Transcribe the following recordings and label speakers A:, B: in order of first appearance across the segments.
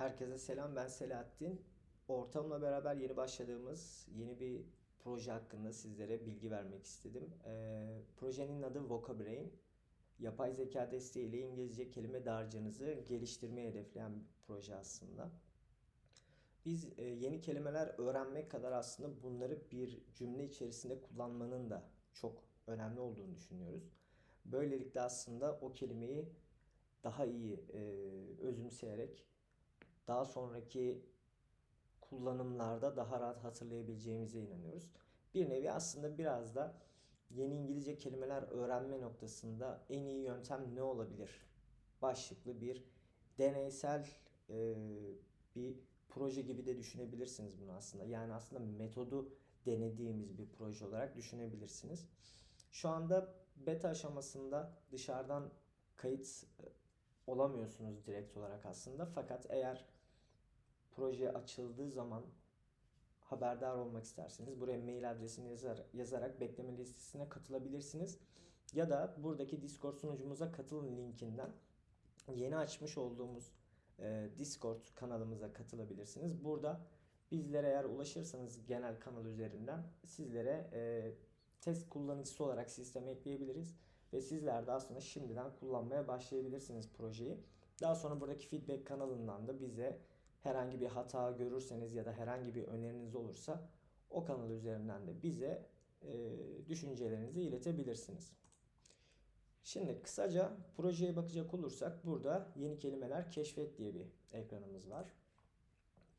A: Herkese selam ben Selahattin. Ortamla beraber yeni başladığımız yeni bir proje hakkında sizlere bilgi vermek istedim. Ee, projenin adı Vocabrain. Yapay zeka desteğiyle İngilizce kelime dağarcığınızı geliştirmeyi hedefleyen bir proje aslında. Biz e, yeni kelimeler öğrenmek kadar aslında bunları bir cümle içerisinde kullanmanın da çok önemli olduğunu düşünüyoruz. Böylelikle aslında o kelimeyi daha iyi e, özümseyerek daha sonraki kullanımlarda daha rahat hatırlayabileceğimize inanıyoruz. Bir nevi aslında biraz da yeni İngilizce kelimeler öğrenme noktasında en iyi yöntem ne olabilir? Başlıklı bir deneysel e, bir proje gibi de düşünebilirsiniz bunu aslında. Yani aslında metodu denediğimiz bir proje olarak düşünebilirsiniz. Şu anda beta aşamasında dışarıdan kayıt e, olamıyorsunuz direkt olarak aslında. Fakat eğer proje açıldığı zaman haberdar olmak isterseniz buraya mail adresini yazar, yazarak bekleme listesine katılabilirsiniz. Ya da buradaki Discord sunucumuza katılın linkinden yeni açmış olduğumuz e, Discord kanalımıza katılabilirsiniz. Burada bizlere eğer ulaşırsanız genel kanal üzerinden sizlere e, test kullanıcısı olarak sisteme ekleyebiliriz. Ve sizler de aslında şimdiden kullanmaya başlayabilirsiniz projeyi. Daha sonra buradaki feedback kanalından da bize herhangi bir hata görürseniz ya da herhangi bir öneriniz olursa o kanal üzerinden de bize e, düşüncelerinizi iletebilirsiniz. Şimdi kısaca projeye bakacak olursak burada yeni kelimeler keşfet diye bir ekranımız var.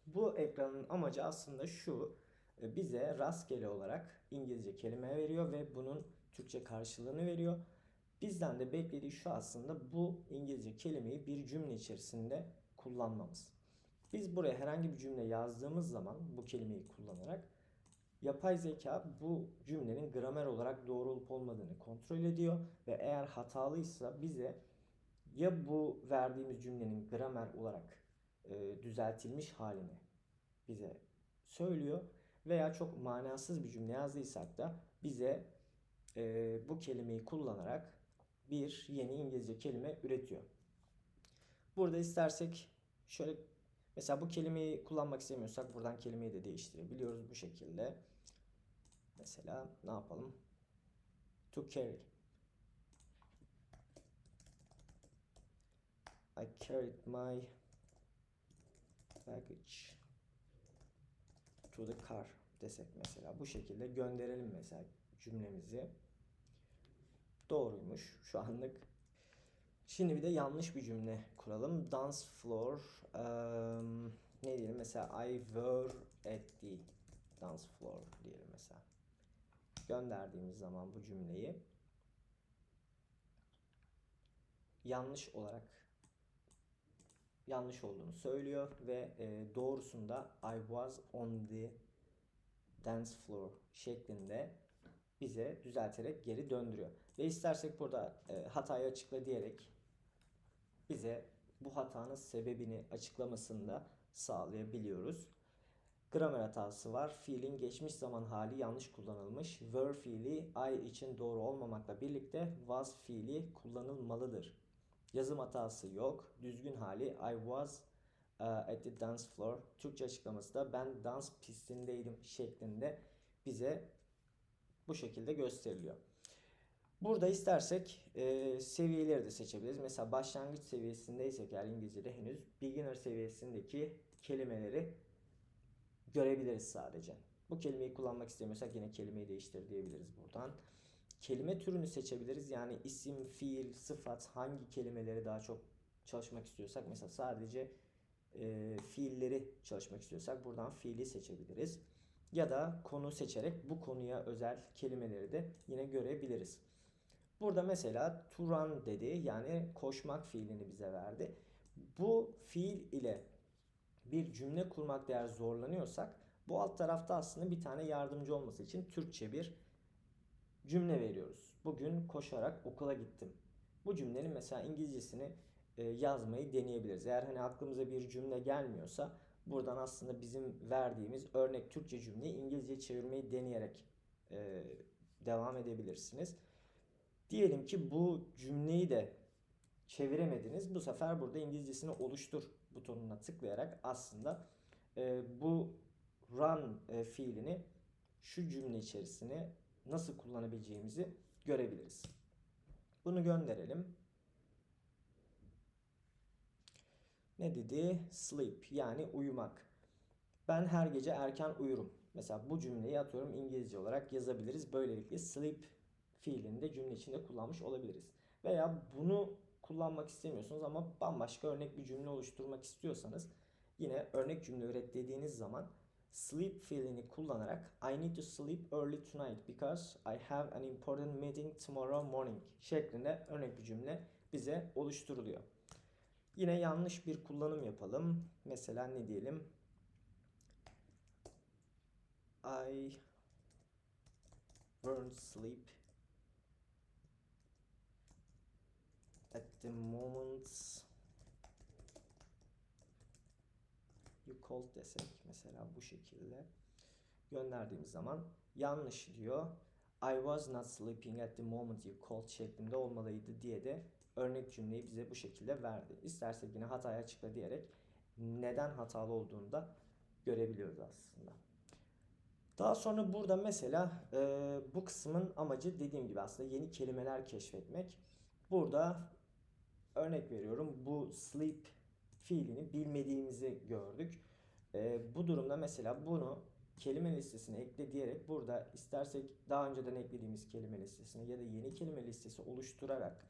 A: Bu ekranın amacı aslında şu e, bize rastgele olarak İngilizce kelime veriyor ve bunun Türkçe karşılığını veriyor. Bizden de beklediği şu aslında bu İngilizce kelimeyi bir cümle içerisinde kullanmamız. Biz buraya herhangi bir cümle yazdığımız zaman bu kelimeyi kullanarak yapay zeka bu cümlenin gramer olarak doğru olup olmadığını kontrol ediyor ve eğer hatalıysa bize ya bu verdiğimiz cümlenin gramer olarak e, düzeltilmiş halini bize söylüyor veya çok manasız bir cümle yazdıysak da bize e, bu kelimeyi kullanarak bir yeni İngilizce kelime üretiyor. Burada istersek şöyle mesela bu kelimeyi kullanmak istemiyorsak buradan kelimeyi de değiştirebiliyoruz bu şekilde. Mesela ne yapalım? To carry. I carried my baggage to the car desek mesela. Bu şekilde gönderelim mesela cümlemizi. Doğruymuş şu anlık. Şimdi bir de yanlış bir cümle kuralım. Dance floor. Um, ne diyelim mesela I were at the dance floor diyelim mesela. Gönderdiğimiz zaman bu cümleyi yanlış olarak yanlış olduğunu söylüyor ve e, doğrusunda I was on the dance floor şeklinde bize düzelterek geri döndürüyor. Ve istersek burada e, hatayı açıkla diyerek bize bu hatanın sebebini açıklamasını da sağlayabiliyoruz. Gramer hatası var. Fiilin geçmiş zaman hali yanlış kullanılmış. Were fiili I için doğru olmamakla birlikte was fiili kullanılmalıdır. Yazım hatası yok. Düzgün hali I was uh, at the dance floor. Türkçe açıklaması da ben dans pistindeydim şeklinde bize bu şekilde gösteriliyor. Burada istersek e, seviyeleri de seçebiliriz. Mesela başlangıç seviyesindeysek eğer İngilizce'de henüz beginner seviyesindeki kelimeleri görebiliriz sadece. Bu kelimeyi kullanmak istemiyorsak yine kelimeyi değiştir diyebiliriz buradan. Kelime türünü seçebiliriz. Yani isim, fiil, sıfat hangi kelimeleri daha çok çalışmak istiyorsak mesela sadece e, fiilleri çalışmak istiyorsak buradan fiili seçebiliriz. Ya da konu seçerek bu konuya özel kelimeleri de yine görebiliriz. Burada mesela to run dedi yani koşmak fiilini bize verdi. Bu fiil ile bir cümle kurmakta eğer zorlanıyorsak bu alt tarafta aslında bir tane yardımcı olması için Türkçe bir cümle veriyoruz. Bugün koşarak okula gittim. Bu cümlenin mesela İngilizcesini e, yazmayı deneyebiliriz. Eğer hani aklımıza bir cümle gelmiyorsa buradan aslında bizim verdiğimiz örnek Türkçe cümleyi İngilizce çevirmeyi deneyerek e, devam edebilirsiniz. Diyelim ki bu cümleyi de çeviremediniz. Bu sefer burada İngilizcesini oluştur butonuna tıklayarak aslında e, bu run e, fiilini şu cümle içerisine nasıl kullanabileceğimizi görebiliriz. Bunu gönderelim. Ne dedi? Sleep yani uyumak. Ben her gece erken uyurum. Mesela bu cümleyi atıyorum İngilizce olarak yazabiliriz. Böylelikle sleep fiilini de cümle içinde kullanmış olabiliriz. Veya bunu kullanmak istemiyorsunuz ama bambaşka örnek bir cümle oluşturmak istiyorsanız yine örnek cümle üret dediğiniz zaman sleep fiilini kullanarak I need to sleep early tonight because I have an important meeting tomorrow morning şeklinde örnek bir cümle bize oluşturuluyor. Yine yanlış bir kullanım yapalım. Mesela ne diyelim? I won't sleep at the moment you called desek mesela bu şekilde gönderdiğimiz zaman yanlış diyor. I was not sleeping at the moment you called şeklinde olmalıydı diye de örnek cümleyi bize bu şekilde verdi. İstersek yine hatayı açıkla diyerek neden hatalı olduğunu da görebiliyoruz aslında. Daha sonra burada mesela e, bu kısmın amacı dediğim gibi aslında yeni kelimeler keşfetmek. Burada örnek veriyorum bu sleep fiilini bilmediğimizi gördük. E, bu durumda mesela bunu kelime listesine ekle diyerek burada istersek daha önceden eklediğimiz kelime listesine ya da yeni kelime listesi oluşturarak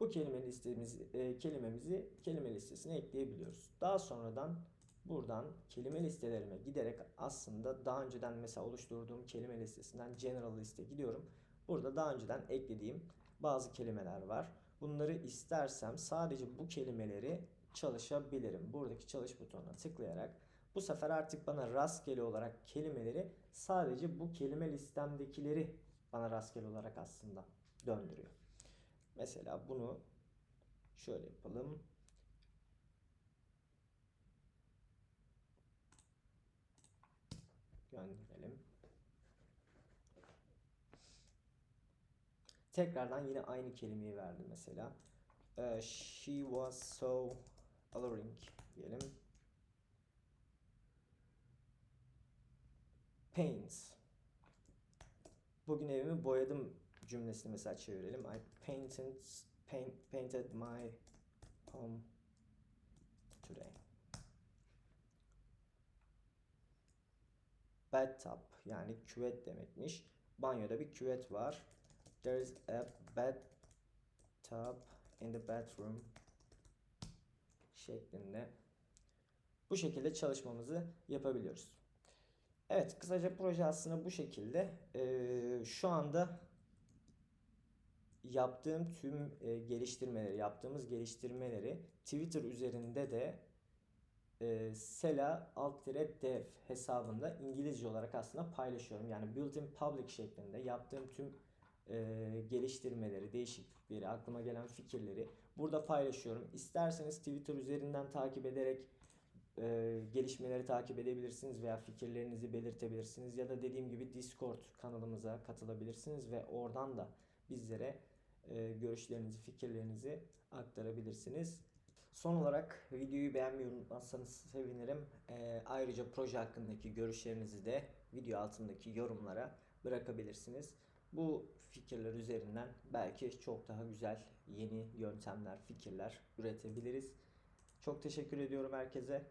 A: bu kelime listemiz e, kelimemizi kelime listesine ekleyebiliyoruz. Daha sonradan buradan kelime listelerime giderek aslında daha önceden mesela oluşturduğum kelime listesinden general liste gidiyorum. Burada daha önceden eklediğim bazı kelimeler var. Bunları istersem sadece bu kelimeleri çalışabilirim. Buradaki çalış butonuna tıklayarak bu sefer artık bana rastgele olarak kelimeleri sadece bu kelime listemdekileri bana rastgele olarak aslında döndürüyor. Mesela bunu şöyle yapalım. Gönderelim. Tekrardan yine aynı kelimeyi verdi mesela. Ee, she was so alluring diyelim. Paints. Bugün evimi boyadım cümlesini mesela çevirelim. I painted paint, painted my home today. Bathtub yani küvet demekmiş. Banyoda bir küvet var. There is a bathtub in the bathroom şeklinde. Bu şekilde çalışmamızı yapabiliyoruz. Evet kısaca proje aslında bu şekilde. Ee, şu anda yaptığım tüm e, geliştirmeleri, yaptığımız geliştirmeleri Twitter üzerinde de e, Sela alt dev hesabında İngilizce olarak aslında paylaşıyorum. Yani built-in public şeklinde yaptığım tüm e, geliştirmeleri, değişiklikleri, aklıma gelen fikirleri burada paylaşıyorum. İsterseniz Twitter üzerinden takip ederek e, gelişmeleri takip edebilirsiniz veya fikirlerinizi belirtebilirsiniz ya da dediğim gibi Discord kanalımıza katılabilirsiniz ve oradan da bizlere e, görüşlerinizi, fikirlerinizi aktarabilirsiniz. Son olarak videoyu beğenmeyi unutmazsanız sevinirim. E, ayrıca proje hakkındaki görüşlerinizi de video altındaki yorumlara bırakabilirsiniz. Bu fikirler üzerinden belki çok daha güzel yeni yöntemler, fikirler üretebiliriz. Çok teşekkür ediyorum herkese.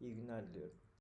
A: İyi günler diliyorum.